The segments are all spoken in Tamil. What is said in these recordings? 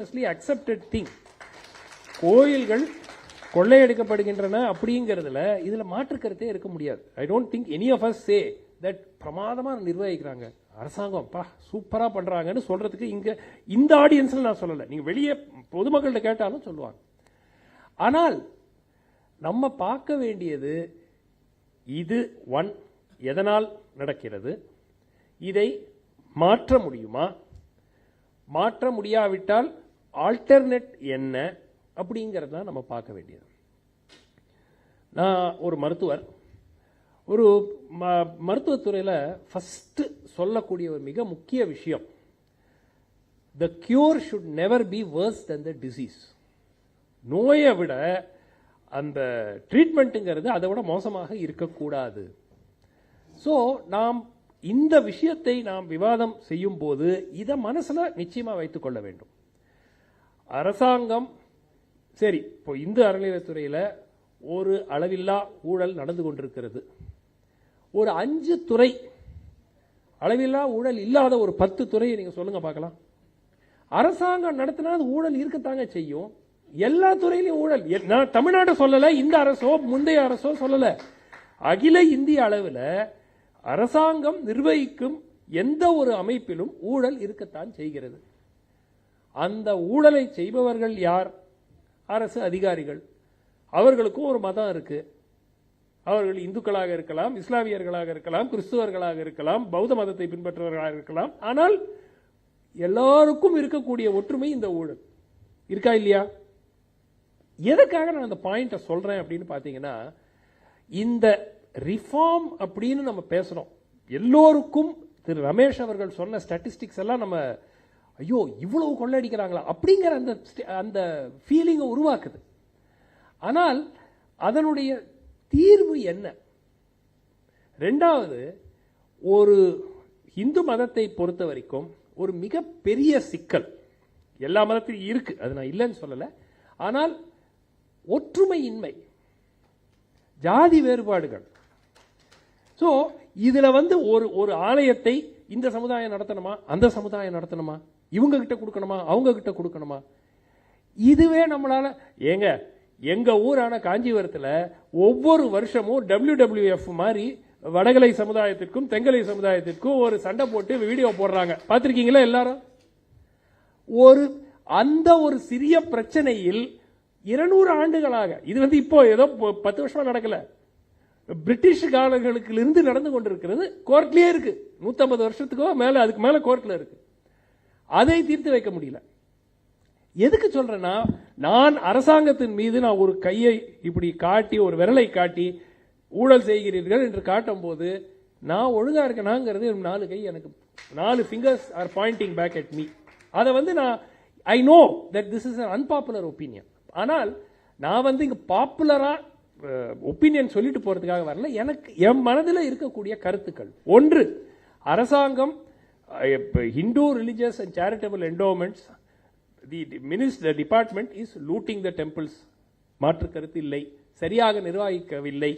அக்செப்டட் திங் கோயில்கள் கொள்ளையடிக்கப்படுகின்றன அப்படிங்கிறதுல இதுல மாற்று கருத்தே இருக்க முடியாது. I don't think any of us say that பிரமாதமா நிர்வகிக்கிறாங்க. அரசாங்கம் பா சூப்பரா பண்றாங்கன்னு சொல்றதுக்கு இங்க இந்த ஆடியன்ஸில் நான் சொல்லலை. நீங்க வெளியே பொதுமக்கள்கிட்ட கேட்டாலும் சொல்லுவாங்க. ஆனால் நம்ம பார்க்க வேண்டியது இது ஒன் எதனால் நடக்கிறது? இதை மாற்ற முடியுமா? மாற்ற முடியாவிட்டால் ஆல்டர்னேட் என்ன அப்படிங்கிறது தான் நம்ம பார்க்க வேண்டியது. நான் ஒரு மருத்துவர். ஒரு ம மருத்துவத்துறையில் ஃபஸ்ட்டு சொல்லக்கூடிய ஒரு மிக முக்கிய விஷயம் the cure should never be worse than the disease நோயை விட அந்த ட்ரீட்மெண்ட்டுங்கிறது அதை விட மோசமாக இருக்கக்கூடாது. ஸோ நாம் இந்த விஷயத்தை நாம் விவாதம் செய்யும் போது இதை மனசில் நிச்சயமாக வைத்துக் கொள்ள வேண்டும். அரசாங்கம் சரி இப்போ இந்து அறநிலையத்துறையில் ஒரு அளவில்லா ஊழல் நடந்து கொண்டிருக்கிறது. ஒரு அஞ்சு துறை அளவில்லா ஊழல் இல்லாத ஒரு பத்து துறையை நீங்கள் சொல்லுங்க பார்க்கலாம். அரசாங்கம் நடத்தினா அது ஊழல் இருக்கத்தாங்க செய்யும். எல்லா துறையிலும் ஊழல். நான் தமிழ்நாடு சொல்லல இந்த அரசோ முந்தைய அரசோ சொல்லல. அகில இந்திய அளவில் அரசாங்கம் நிர்வகிக்கும் எந்த ஒரு அமைப்பிலும் ஊழல் இருக்கத்தான் செய்கிறது. அந்த ஊழலை செய்பவர்கள் யார்? அரசு அதிகாரிகள். அவர்களுக்கும் ஒரு மதம் இருக்கு. அவர்கள் இந்துக்களாக இருக்கலாம் இஸ்லாமியர்களாக இருக்கலாம் கிறிஸ்துவர்களாக இருக்கலாம் பௌத்த மதத்தை பின்பற்றவர்களாக இருக்கலாம். ஆனால் எல்லாருக்கும் இருக்கக்கூடிய ஒற்றுமை இந்த ஊழல். இருக்கா இல்லையா? எதுக்காக நான் அந்த பாயிண்ட்டை சொல்றேன் அப்படின்னு பார்த்தீங்கன்னா இந்த ரிஃபார்ம் அப்படின்னு நம்ம பேசுறோம். எல்லோருக்கும் திரு ரமேஷ் அவர்கள் சொன்ன ஸ்டாட்டிஸ்டிக்ஸ் எல்லாம் நம்ம ஐயோ இவ்வளவு கொள்ளடிக்கிறாங்களா அப்படிங்கிற அந்த அந்த ஃபீலிங்கை உருவாக்குது. ஆனால் அதனுடைய தீர்வு என்ன? ரெண்டாவது ஒரு இந்து மதத்தை பொறுத்த வரைக்கும் ஒரு மிகப்பெரிய சிக்கல். எல்லா மதத்திலும் இருக்கு. அது நான் இல்லைன்னு சொல்லலை. ஆனால் ஒற்றுமையின்மை ஜாதி வேறுபாடுகள். ஸோ இதில் வந்து ஒரு ஒரு ஆலயத்தை இந்த சமுதாயம் நடத்தணுமா? அந்த சமுதாயம் நடத்தணுமா? இவங்க கிட்ட கொடுக்கணுமா? அவங்க கிட்ட கொடுக்கணுமா? இதுவே நம்மளால ஏங்க எங்க ஊரான காஞ்சிபுரத்தில் ஒவ்வொரு வருஷமும் டபிள்யூ டபிள்யூஎஃப் மாதிரி வடகலை சமுதாயத்திற்கும் தெங்கலை சமுதாயத்திற்கும் ஒரு சண்டை போட்டு வீடியோ போடுறாங்க. பார்த்துருக்கீங்களா எல்லாரும்? ஒரு அந்த ஒரு சிறிய பிரச்சனையில் இருநூறு ஆண்டுகளாக இது வந்து இப்போ ஏதோ பத்து வருஷமா நடக்கல. பிரிட்டிஷ் காலங்களுக்கு இருந்து நடந்து கொண்டிருக்கிறது கோர்ட்லயே இருக்கு. 150 வருஷத்துக்கோ மேல அதுக்கு மேல கோர்ட்ல இருக்கு. அதை தீர்த்து வைக்க முடியல. எதுக்கு சொல்றேன்னா நான் அரசாங்கத்தின் மீது நான் ஒரு கையை இப்படி காட்டி ஒரு விரலை காட்டி ஊழல் செய்கிறீர்கள் என்று காட்டும் போது நான் ஒழுங்கா இருக்கணாங்கிறது நாலு கை எனக்கு நாலு fingers are pointing back at me அதை வந்து நான் I know that this is unpopular opinion ஆனால் நான் வந்து இங்கே பாப்புலரா ஒப்பீனியன் சொல்லிட்டு போறதுக்காக வரல. எனக்கு என் மனதில் இருக்கக்கூடிய கருத்துக்கள். ஒன்று அரசாங்கம் Hindu religious and charitable endowments the minister department is looting the temples மாற்று கருத்து இல்லை. சரியாக நிர்வகிக்கவில்லை.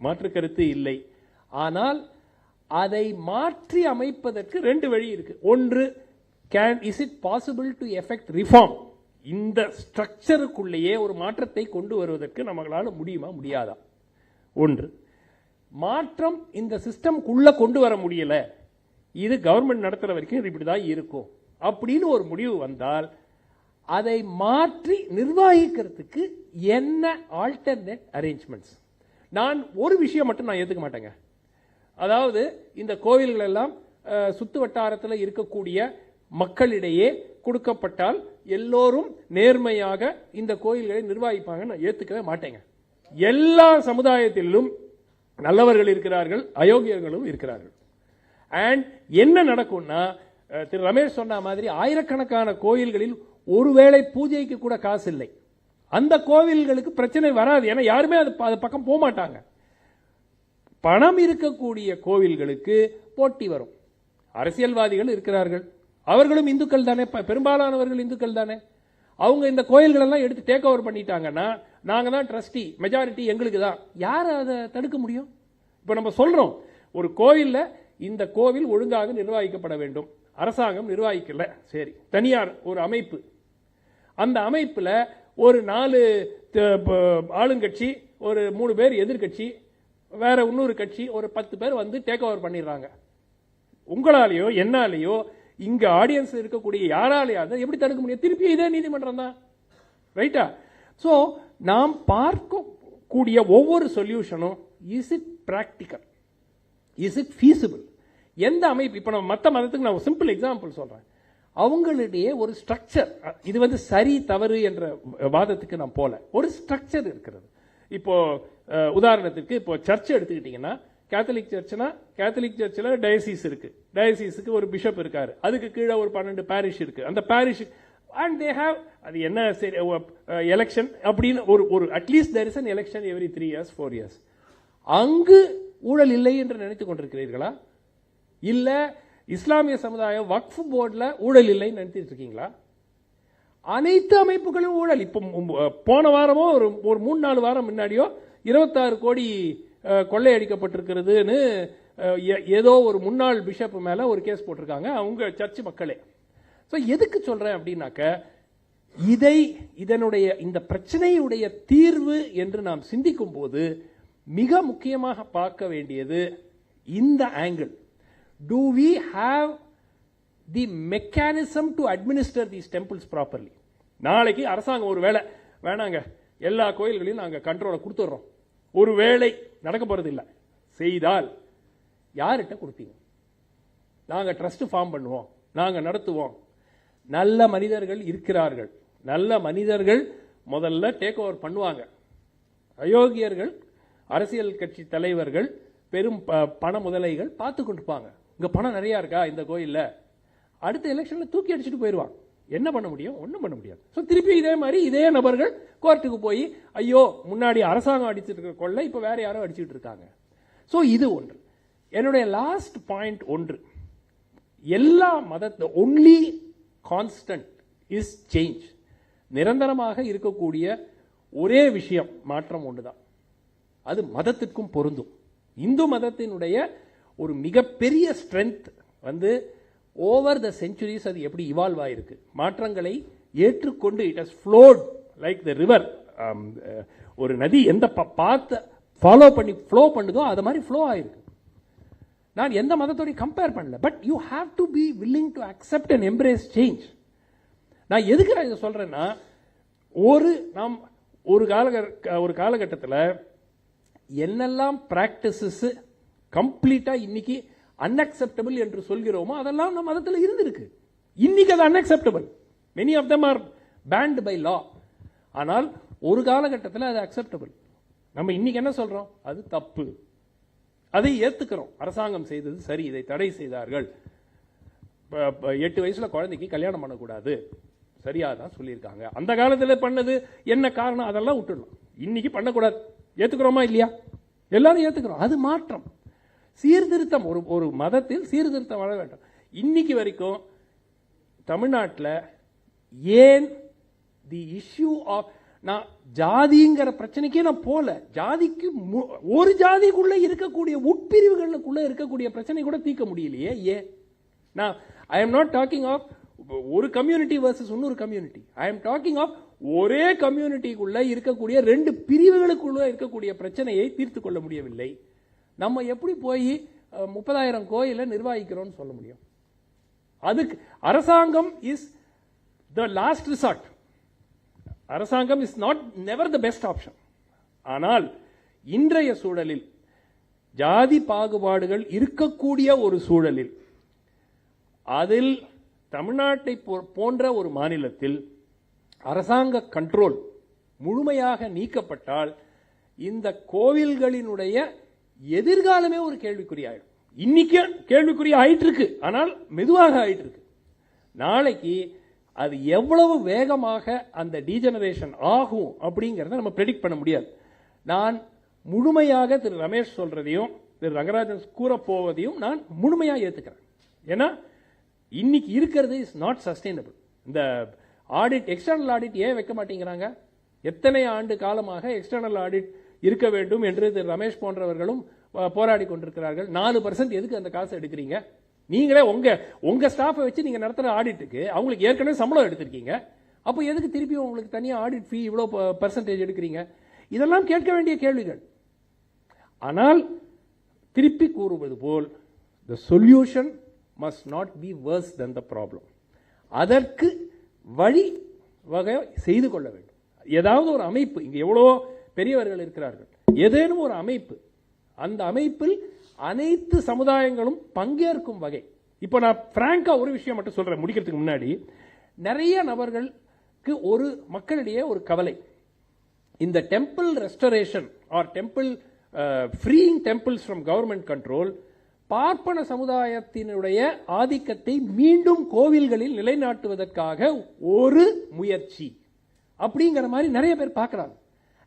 மாற்று கருத்து இல்லை. ஆனால் அதை மாற்றி அமைப்பதற்கு ரெண்டு வழி இருக்கு. ஒன்று can is it possible to effect reform இந்த ஸ்ட்ரக்சருக்குள்ளேயே ஒரு மாற்றத்தை கொண்டு வருவதற்கு நம்மளால முடியுமா முடியாதா? ஒன்று மாற்றம் இந்த சிஸ்டம்குள்ளே கொண்டு வர முடியல. இது கவர்மெண்ட் நடத்துற வரைக்கும் இது இப்படிதான் இருக்கும். அப்படின்னு ஒரு முடிவு வந்தால் அதை மாற்றி நிர்வகிக்கிறதுக்கு என்ன ஆல்டர்னேட் அரேஞ்ச்மெண்ட்ஸ் நான் ஒரு விஷயம் மட்டும் நான் ஏற்றுக்க மாட்டேங்க. அதாவது இந்த கோவில்கள் எல்லாம் சுத்து வட்டாரத்தில் இருக்கக்கூடிய மக்களிடையே கொடுக்கப்பட்டால் எல்லோரும் நேர்மையாக இந்த கோயில்களை நிர்வகிப்பாங்க நான் ஏற்றுக்கவே மாட்டேங்க. எல்லா சமுதாயத்திலும் நல்லவர்கள் இருக்கிறார்கள் அயோக்கியர்களும் இருக்கிறார்கள். அண்ட் என்ன நடக்கும்னா திரு ரமேஷ் சொன்ன மாதிரி ஆயிரக்கணக்கான கோயில்களில் ஒருவேளை பூஜைக்கு கூட காசு இல்லை. அந்த கோவில்களுக்கு பிரச்சனை வராது. ஏன்னா யாருமே அது அது பக்கம் போக மாட்டாங்க. பணம் இருக்கக்கூடிய கோவில்களுக்கு போட்டி வரும். அரசியல்வாதிகள் இருக்கிறார்கள். அவர்களும் இந்துக்கள் தானே. பெரும்பாலானவர்கள் இந்துக்கள் தானே. அவங்க இந்த கோயில்களெல்லாம் எடுத்து டேக் ஓவர் பண்ணிட்டாங்கன்னா நாங்கள் தான் ட்ரஸ்டி மெஜாரிட்டி எங்களுக்கு தான். யார் அதை தடுக்க முடியும்? இப்போ நம்ம சொல்கிறோம் ஒரு கோயிலில் இந்த கோவில் ஒழுங்காக நிர்வகிக்கப்பட வேண்டும். அரசாங்கம் நிர்வகிக்கல. சரி. தனியார் ஒரு அமைப்பு. அந்த அமைப்புல ஒரு நாலு ஆளுங்கட்சி ஒரு மூணு பேர் எதிர்க்கட்சி வேற இன்னொரு கட்சி ஒரு பத்து பேர் வந்து டேக் ஓவர் பண்ணிடுறாங்க. உங்களாலேயோ என்னாலேயோ இங்க ஆடியன்ஸ் இருக்கக்கூடிய யாராலேயாவது எப்படி தடுக்க முடியும்? திருப்பி இதே நீதிமன்றம் தான். ரைட்டா சோ நாம் பார்க்கக்கூடிய ஒவ்வொரு சொல்யூஷனும் is it practical is it feasible எந்த அமைப்பு? இப்போ நம்ம மற்ற மதத்துக்கு நான் சிம்பிள் எக்ஸாம்பிள் சொல்கிறேன் அவங்களுடைய ஒரு ஸ்ட்ரக்சர் இது வந்து சரி தவறு என்ற வாதத்துக்கு நான் போல. ஒரு ஸ்ட்ரக்சர் இருக்கிறது. இப்போ உதாரணத்துக்கு இப்போ சர்ச் எடுத்துக்கிட்டீங்கன்னா கேத்தலிக் சர்ச்னா கேத்தலிக் சர்ச்சில் டயசிஸ் இருக்கு. டயசிஸுக்கு ஒரு பிஷப் இருக்காரு. அதுக்கு கீழே ஒரு பன்னெண்டு பாரிஷ் இருக்கு. அந்த பாரிஷ் அண்ட் தே ஹேவ் அது என்ன சரி எலெக்ஷன் அப்படின்னு ஒரு ஒரு at least there is an election every three years four years அங்கு ஊழல் இல்லை என்று நினைத்து கொண்டிருக்கிறீர்களா? இல்லை இஸ்லாமிய சமுதாயம் வக்ஃப் போர்டில் ஊழல் இல்லைன்னு நினைத்துட்டு இருக்கீங்களா? அனைத்து அமைப்புகளும் ஊழல். இப்போ போன வாரமோ ஒரு ஒரு மூணு நாலு வாரம் முன்னாடியோ இருபத்தாறு கோடி கொள்ளையடிக்கப்பட்டிருக்கிறதுன்னு ஏதோ ஒரு முன்னாள் பிஷப் மேலே ஒரு கேஸ் போட்டிருக்காங்க அவங்க சர்ச் மக்களே. ஸோ எதுக்கு சொல்கிறேன் அப்படின்னாக்க இதை இதனுடைய இந்த பிரச்சனையுடைய தீர்வு என்று நாம் சிந்திக்கும் போது மிக முக்கியமாக பார்க்க வேண்டியது இந்த angle to we have the mechanism to administer these temples properly நாளைக்கு அரசாங்கம் ஒரு வேலை வேணாங்க எல்லா கோயில்களையும் நாங்கள் கண்ட்ரோலை கொடுத்துட்றோம். ஒரு வேலை நடக்க போகிறது இல்லை. செய்தால் யார்கிட்ட கொடுப்பீங்க? நாங்கள் ட்ரஸ்ட் ஃபார்ம் பண்ணுவோம். நாங்கள் நடத்துவோம். நல்ல மனிதர்கள் இருக்கிறார்கள். நல்ல மனிதர்கள் முதல்ல டேக் ஓவர் பண்ணுவாங்க. அயோக்கியர்கள் அரசியல் கட்சி தலைவர்கள் பெரும் ப- பண முதலைகள் பார்த்து கொண்டிருப்பாங்க. இங்க பணம் நிறைய இருக்கா இந்த கோயில்ல? அடுத்த எலெக்ஷன்ல தூக்கி அடிச்சுட்டு போயிடுவாங்க என்ன பண்ண முடியும்? ஒன்றும் பண்ண முடியாது. ஸோ திருப்பி இதே மாதிரி இதே நபர்கள் கோர்ட்டுக்கு போய் ஐயோ முன்னாடி அரசாங்கம் அடிச்சிட்டு இருக்க கொள்ளை இப்போ வேற யாரோ அடிச்சுட்டு இருக்காங்க. ஸோ இது ஒன்று. என்னுடைய லாஸ்ட் பாயிண்ட் ஒன்று. எல்லா மதத்த ஒன்லி கான்ஸ்டன்ட் இஸ் சேஞ்ச் நிரந்தரமாக இருக்கக்கூடிய ஒரே விஷயம் மாற்றம் ஒன்று தான் அது மதத்திற்கும் பொருந்தும். இந்து மதத்தினுடைய ஒரு மிகப்பெரிய ஸ்ட்ரென்த் வந்து ஓவர் த செஞ்சுரிஸ் அது எப்படி இவால்வ் ஆயிருக்கு. மாற்றங்களை ஏற்றுக்கொண்டு it has flowed like the river ஒரு நதி எந்த ப- ஃபாலோ பண்ணி ஃப்ளோ பண்ணுதோ அது மாதிரி ஃப்ளோ ஆயிருக்கு. நான் எந்த மதத்தோடய கம்பேர் பண்ணல. But you have to be willing to accept and embrace change நான் எதுக்கு நான் இதை சொல்கிறேன்னா ஒரு நாம் ஒரு கால ஒரு காலகட்டத்தில் என்னெல்லாம் பிராக்டிசஸ் கம்ப்ளீட்டாக இன்னைக்கு அன்அக்செப்டபிள் என்று சொல்கிறோமோ அதெல்லாம் நம்ம மதத்தில் இருந்திருக்கு. இன்னைக்கு அது unacceptable many of them are banned by law ஆனால் ஒரு காலகட்டத்தில் அது அக்செப்டபிள் நம்ம இன்னைக்கு என்ன சொல்றோம்? அது தப்பு. அதை ஏத்துக்கிறோம். அரசாங்கம் செய்தது சரி இதை தடை செய்தார்கள். எட்டு வயசுல குழந்தைக்கு கல்யாணம் பண்ணக்கூடாது. சரியா தான் சொல்லியிருக்காங்க. அந்த காலத்தில் பண்ணது என்ன காரணம்? அதெல்லாம் விட்டுடணும் இன்னைக்கு பண்ணக்கூடாது. ஏற்றுக்கிறோமா இல்லையா? எல்லாரும் ஏற்றுக்கிறோம் அது மாற்றம். சீர்திருத்தம் ஒரு ஒரு மதத்தில் சீர்திருத்தம் வர வேண்டும். இன்னைக்கு வரைக்கும் தமிழ்நாட்டில் ஏன் தி இஷ்யூ ஆஃப் நான் ஜாதிங்கிற பிரச்சனைக்கே நான் போல. ஜாதிக்கு மு- ஒரு ஜாதிக்குள்ள இருக்கக்கூடிய உட்பிரிவுகளுக்குள்ள இருக்கக்கூடிய பிரச்சனை கூட தீர்க்க முடியலையே. ஏன்? நான் I am not talking of ஒரு கம்யூனிட்டி வர்சஸ் இன்னொரு community I am talking of ஒரே கம்யூனிட்டிக்குள்ள இருக்கக்கூடிய ரெண்டு பிரிவுகளுக்குள்ள இருக்கக்கூடிய பிரச்சனையை தீர்த்து கொள்ள முடியவில்லை. நம்ம எப்படி போய் முப்பதாயிரம் கோயிலை நிர்வகிக்கிறோம்னு சொல்ல முடியும்? அதுக்கு அரசாங்கம் இஸ் த லாஸ்ட் ரிசார்ட் அரசாங்கம் is not never the best option ஆனால் இன்றைய சூழலில் ஜாதி பாகுபாடுகள் இருக்கக்கூடிய ஒரு சூழலில் அதில் தமிழ்நாட்டை போ- போன்ற ஒரு மாநிலத்தில் அரசாங்க கண்ட்ரோல் முழுமையாக நீக்கப்பட்டால் இந்த கோவில்களினுடைய எதிர்காலமே ஒரு கேள்விக்குறியாயிடும். இன்னைக்கு கேள்விக்குறி ஆயிட்டு இருக்கு ஆனால் மெதுவாக ஆயிட்டு இருக்கு நாளைக்கு அது எவ்வளவு வேகமாக அந்த டீஜெனரேஷன் ஆகும் அப்படிங்கிறத நம்ம ப்ரெடிக்ட் பண்ண முடியாது. நான் முழுமையாக திரு ரமேஷ் சொல்றதையும் திரு ரங்கராஜன் கூற போவதையும் நான் முழுமையாக ஏற்றுக்கிறேன் ஏன்னா இன்னைக்கு இருக்கிறது இஸ் நாட் சஸ்டைனபிள் இந்த ஆடிட் எக்ஸ்டர்னல் ஆடிட் ஏன் வைக்க மாட்டேங்கிறாங்க? எத்தனை ஆண்டு காலமாக எக்ஸ்டர்னல் ஆடிட் இருக்க வேண்டும் என்று திரு ரமேஷ் போன்றவர்களும் போராடி கொண்டிருக்கிறார்கள். நாலு பர்சன்ட் எதுக்கு அந்த காசை எடுக்கிறீங்க? நீங்களே உங்க உங்க ஸ்டாஃபை வச்சு நீங்க நடத்துற ஆடிட்டுக்கு அவங்களுக்கு ஏற்கனவே சம்பளம் எடுத்திருக்கீங்க. அப்போ எதுக்கு திருப்பி உங்களுக்கு தனியாக ஆடிட் ஃபீ இவ்வளோ பர்சன்டேஜ் எடுக்கிறீங்க? இதெல்லாம் கேட்க வேண்டிய கேள்விகள். ஆனால் திருப்பி கூறுவது போல் the solution must not be worse than the problem அதற்கு வழி வகை செய்து கொள்ள வேண்டும். ஏதாவது ஒரு அமைப்பு இங்கே எவ்வளோ பெரியவர்கள் இருக்கிறார்கள் ஏதேனும் ஒரு அமைப்பு அந்த அமைப்பில் அனைத்து சமுதாயங்களும் பங்கேற்கும் வகை. இப்போ நான் பிராங்காக ஒரு விஷயம் மட்டும் சொல்கிறேன் முடிக்கிறதுக்கு முன்னாடி. நிறைய நபர்களுக்கு ஒரு மக்களிடையே ஒரு கவலை. இந்த temple restoration or temple freeing temples from government control பார்ப்பன சமுதாயத்தினுடைய ஆதிக்கத்தை மீண்டும் கோவில்களில் நிலைநாட்டுவதற்காக ஒரு முயற்சி. அப்படிங்கிற மாதிரி நிறைய பேர் பார்க்குறாங்க.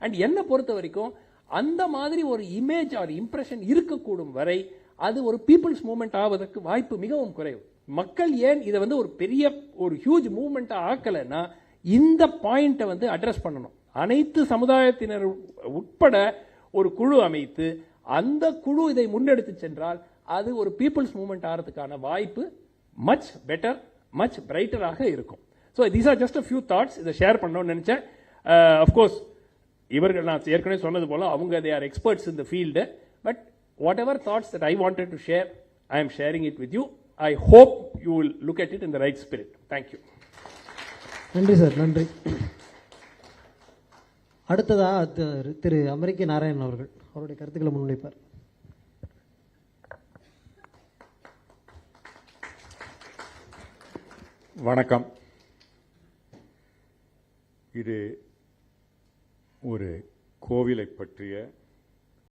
அண்ட் என்னை பொறுத்த வரைக்கும் அந்த மாதிரி ஒரு இமேஜ் ஆர் இம்ப்ரெஷன் இருக்கக்கூடும் வரை அது ஒரு பீப்புள்ஸ் மூமெண்ட் ஆவதற்கு வாய்ப்பு மிகவும் குறைவு. மக்கள் ஏன் இதை வந்து ஒரு பெரிய ஒரு ஹியூஜ் மூவ்மெண்ட்டாக ஆக்கலைன்னா இந்த பாயிண்ட்டை வந்து அட்ரஸ் பண்ணணும். அனைத்து சமுதாயத்தினர் உட்பட ஒரு குழு அமைத்து அந்த குழு இதை முன்னெடுத்து சென்றால் அது ஒரு பீப்புள்ஸ் மூவ்மெண்ட் ஆகிறதுக்கான வாய்ப்பு மச் பெட்டர் மச் பிரைட்டராக இருக்கும். So these are just a few thoughts இதை ஷேர் பண்ணணும்னு நினச்சேன். அஃப்கோர்ஸ் இவர்கள் நான் ஏற்கனவே சொன்னது போல அவங்க they are experts in the field but what ever thoughts that I wanted to share I am sharing it with you I hope you will look at it in the right spirit thank you நன்றி சார் நன்றி. அடுத்ததாக திரு- திரு அமெரிக்க நாராயணன் அவர்கள். அவருடைய கருத்துக்களை முன்வைப்பார். வணக்கம். இது ஒரு கோவிலை பற்றிய